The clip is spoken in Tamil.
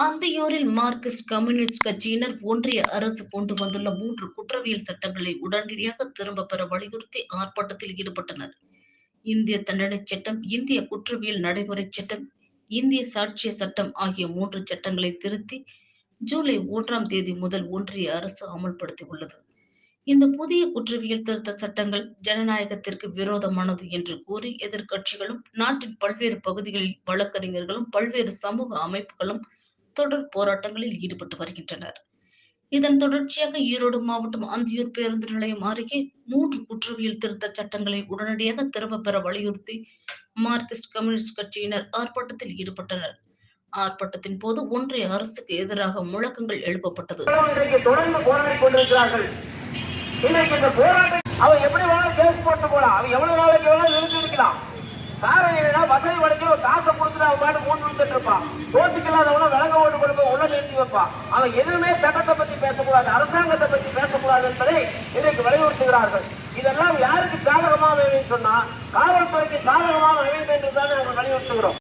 அந்தியூரில் மார்க்சிஸ்ட் கம்யூனிஸ்ட் கட்சியினர் ஒன்றிய அரசு கொண்டு வந்துள்ள மூன்று குற்றவியல் சட்டங்களை உடனடியாக திரும்ப பெற வலியுறுத்தி ஆர்ப்பாட்டத்தில் ஈடுபட்டனர். இந்திய தண்டனைச் சட்டம் இந்திய குற்றவியல் நடைமுறை சட்டம் இந்திய சாட்சிய சட்டம் ஆகிய மூன்று சட்டங்களை திருத்தி ஜூலை ஒன்றாம் தேதி முதல் ஒன்றிய அரசு அமல்படுத்தியுள்ளது இந்த புதிய குற்றவியல் திருத்த சட்டங்கள் ஜனநாயகத்திற்கு விரோதமானது என்று கூறி எதிர்க்கட்சிகளும் நாட்டின் பல்வேறு பகுதிகளில் வழக்கறிஞர்களும் பல்வேறு சமூக அமைப்புகளும் தொடர் போராட்டங்களில் ஈடுபட்டு வருகின்றனர். இதன் தொடர்ச்சியாக ஈரோடு மாவட்டம் அந்தியூர் பேருந்து நிலையம் அருகே மூன்று குற்றவியல் திருத்த சட்டங்களை உடனடியாக திரும்ப பெற வலியுறுத்தி மார்க்சிஸ்ட் கம்யூனிஸ்ட் கட்சியினர் ஆர்ப்பாட்டத்தில் ஈடுபட்டனர். ஆர்ப்பாட்டத்தின் போது ஒன்றிய அரசுக்கு எதிராக முழக்கங்கள் எழுப்பப்பட்டது. தொடர்ந்து போராடி கொண்டிருக்கிறார்கள். இன்னைக்கு இந்த போராட்டம் அவன் எப்படி வேணாலும் கேஸ் போட்டு போலாம் அவன் எவ்வளவு நாளைக்கு வேணாலும் நிறுத்தி இருக்கலாம். காரணம் வசதி படைச்சு ஒரு காசை கொடுத்துட்டு அவன் பாட்டு மூணு விழுந்துட்டு இருப்பான் சோத்துக்கு இல்லாதவன விலங்க ஓட்டு கொடுக்க உள்ள நிறுத்தி வைப்பான் அவன் எதுவுமே சட்டத்தை பத்தி பேசக்கூடாது அரசாங்கத்தை பத்தி பேசக்கூடாது என்பதை இன்றைக்கு வலியுறுத்துகிறார்கள். இதெல்லாம் யாருக்கு சாதகமாக அமையும் சொன்னா காவல்துறைக்கு சாதகமாக அமையும் என்று தான் நாங்கள் வலியுறுத்துகிறோம்.